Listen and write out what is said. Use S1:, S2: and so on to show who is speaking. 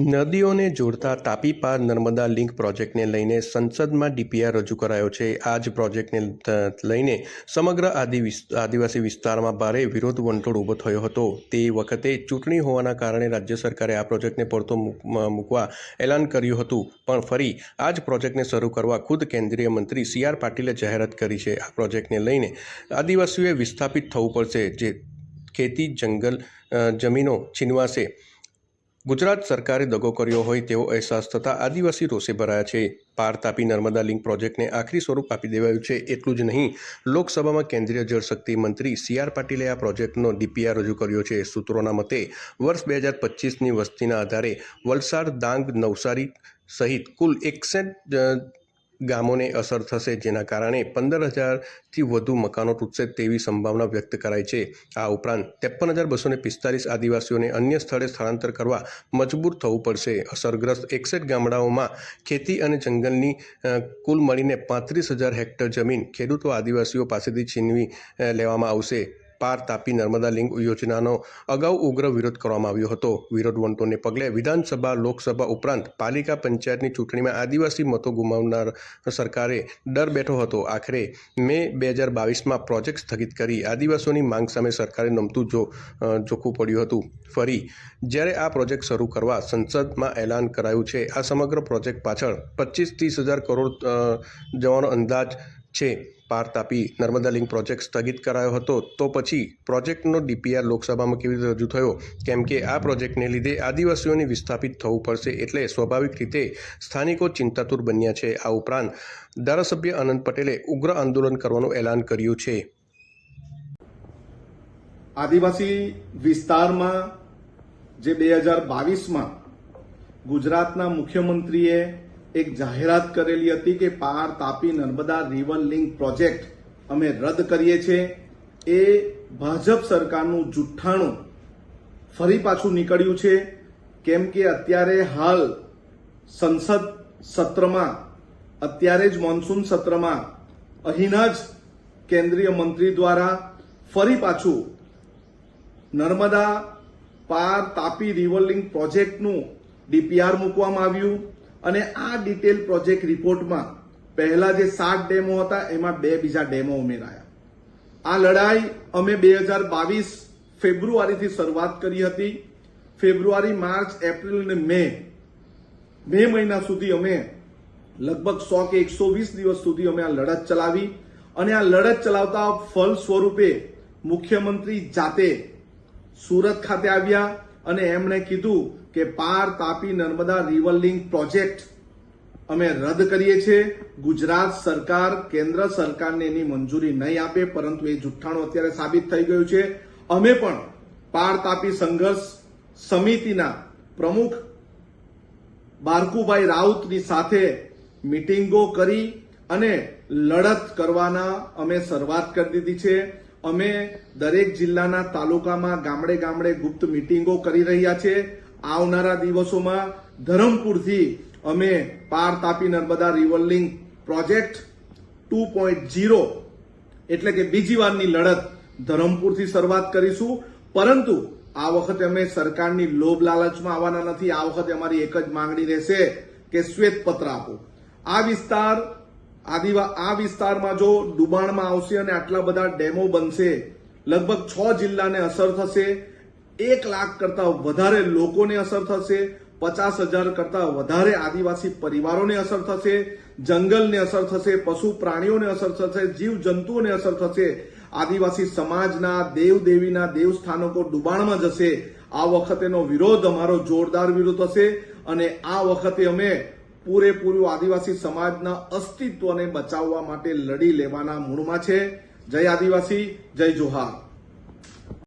S1: નદીઓને જોડતા તાપી પાર નર્મદા લિંક પ્રોજેક્ટને લઈને સંસદમાં ડીપીઆર રજૂ કરાયો છે. આ જ પ્રોજેક્ટને લઈને સમગ્ર આદિ આદિવાસી વિસ્તારમાં ભારે વિરોધ વંટોળ ઊભો થયો હતો. તે વખતે ચૂંટણી હોવાના કારણે રાજ્ય સરકારે આ પ્રોજેક્ટને પડતો મૂક- મૂકવા એલાન કર્યું હતું. પણ ફરી આ જ પ્રોજેક્ટને શરૂ કરવા ખુદ કેન્દ્રીય મંત્રી સી આર પાટીલે જાહેરાત કરી છે. આ પ્રોજેક્ટને લઈને આદિવાસીઓએ વિસ્થાપિત થવું પડશે. જે ખેતી, જંગલ જમીનો છીનવાશે. ગુજરાત સરકારે દગો કર્યો હોય તેવો અહેસાસ થતાં આદિવાસી રોષે ભરાયા છે. પાર તાપી નર્મદા લિંક પ્રોજેક્ટને આખરી સ્વરૂપ આપી દેવાયું છે. એટલું જ નહીં, લોકસભામાં કેન્દ્રીય જળશક્તિ મંત્રી સી આર પાટીલે આ પ્રોજેક્ટનો ડીપીઆર રજૂ કર્યો છે. સૂત્રોના મતે, વર્ષ બે હજાર પચીસની વસ્તીના આધારે વલસાડ, ડાંગ, નવસારી સહિત કુલ એકસઠ ગામોને અસર થશે, જેના કારણે પંદર હજારથી વધુ મકાનો તૂટશે તેવી સંભાવના વ્યક્ત કરાઈ છે. આ ઉપરાંત ત્રેપન હજાર બસોને પિસ્તાલીસ આદિવાસીઓને અન્ય સ્થળે સ્થળાંતર કરવા મજબૂર થવું પડશે. અસરગ્રસ્ત એકસઠ ગામડાઓમાં ખેતી અને જંગલની કુલ મળીને પાંત્રીસ હજાર હેક્ટર જમીન ખેડૂતો આદિવાસીઓ પાસેથી છીનવી લેવામાં આવશે. પાર તાપી નર્મદા લિંક યોજનાનો અગાઉ ઉગ્ર વિરોધ કરવામાં આવ્યો હતો. વિરોધ વંટોને પગલે વિધાનસભા, લોકસભા ઉપરાંત પાલિકા પંચાયતની ચૂંટણીમાં આદિવાસી મતો ગુમાવનાર સરકારે ડર બેઠો હતો. આખરે મે બે હજાર બાવીસમાં પ્રોજેક્ટ સ્થગિત કરી આદિવાસીઓની માંગ સામે સરકારે નમતું જો જોખવું પડ્યું હતું. ફરી, જ્યારે આ પ્રોજેક્ટ શરૂ કરવા સંસદમાં એલાન કરાયું છે, આ સમગ્ર પ્રોજેક્ટ પાછળ પચીસ ત્રીસ હજાર કરોડ જવાનો અંદાજ છે. પાર તાપી નર્મદા લિંક પ્રોજેક્ટ સ્થગિત કરાયો હતો. તો પછી પ્રોજેક્ટનો ડીપીઆર લોકસભામાં કેવી રીતે રજૂ થયો? કેમ કે આ પ્રોજેક્ટને લીધે આદિવાસીઓને વિસ્થાપિત થવું પડશે એટલે સ્વાભાવિક રીતે સ્થાનિકો ચિંતાતુર બન્યા છે. આ ઉપરાંત ધારાસભ્ય આનંદ પટેલે ઉગ્ર આંદોલન કરવાનું એલાન કર્યું છે.
S2: આદિવાસી વિસ્તારમાં જે બે હજાર બાવીસમાં ગુજરાતના મુખ્યમંત્રીએ એક જાહેરાત કરેલી હતી કે Par Tapi Narmada river link project અમે રદ કરીએ છીએ. એ ભાજપ સરકારનું જુઠ્ઠાણું ફરી પાછું નીકળ્યું છે. કેમ કે અત્યારે હાલ સંસદ સત્રમાં, અત્યારે જ મોન્સૂન સત્રમાં અહીંના જ કેન્દ્રીય મંત્રી દ્વારા ફરી પાછું નર્મદા પાર તાપી રિવર લિંક પ્રોજેક્ટનું ડીપીઆર મૂકવામાં આવ્યું. અને આ ડિટેલ પ્રોજેક્ટ રિપોર્ટમાં પહેલા જે સાત ડેમો હતા, એમાં બે બીજા ડેમો ઉમેરાયા. આ લડાઈ અમે બે હજાર બાવીસ ફેબ્રુઆરીથી શરૂઆત કરી હતી. ફેબ્રુઆરી, માર્ચ, એપ્રિલ અને મે. મે મહિના સુધી અમે લગભગ સો કે એકસો વીસ દિવસ સુધી અમે આ લડત ચલાવી અને આ લડત ચલાવતા ફલ સ્વરૂપે મુખ્યમંત્રી જાતે સુરત ખાતે આવ્યા. અને એમણે કીધું કે Par Tapi Narmada river link project અમે રદ કરીએ છીએ. ગુજરાત સરકાર, કેન્દ્ર સરકારને એની મંજૂરી નહીં આપે, પરંતુ એ જુઠ્ઠાણું અત્યારે સાબિત થઈ ગયું છે. અમે પણ પાર તાપી સંઘર્ષ સમિતિના પ્રમુખ બારકુભાઈ રાઉતની સાથે મિટિંગો કરી અને લડત કરવાના અમે શરૂઆત કરી દીધી છે. અમે દરેક જિલ્લાના તાલુકામાં ગામડે ગામડે ગુપ્ત મિટિંગો કરી રહ્યા છે. આવનારા દિવસોમાં ધરમપુરથી અમે Par Tapi Narmada river project two point zero એટલે કે બીજી વારની લડત ધરમપુરથી શરૂઆત કરીશું. પરંતુ આ વખતે અમે સરકારની લોભ લાલચમાં આવવાના નથી. આ વખતે અમારી એક જ માંગણી રહેશે કે શ્વેત પત્ર આપો. આ વિસ્તાર આદિવા આ વિસ્તારમાં જો ડુબાણમાં આવશે અને આટલા બધા ડેમો બનશે, લગભગ છ જિલ્લાને અસર થશે, એક લાખ કરતા વધારે લોકોને અસર થશે, પચાસ હજાર કરતા વધારે આદિવાસી પરિવારોને અસર થશે, જંગલને અસર થશે, પશુ પ્રાણીઓને અસર થશે જીવ જંતુઓને અસર થશે, આદિવાસી સમાજના દેવ દેવીના દેવસ્થાનકો ડુબાણમાં જશે. આ વખતેનો વિરોધ અમારો જોરદાર વિરોધ હશે અને આ વખતે અમે પૂરેપૂરું આદિવાસી સમાજના અસ્તિત્વને બચાવવા માટે લડી લેવાના મૂળમાં છે. જય આદિવાસી જય જોહાર.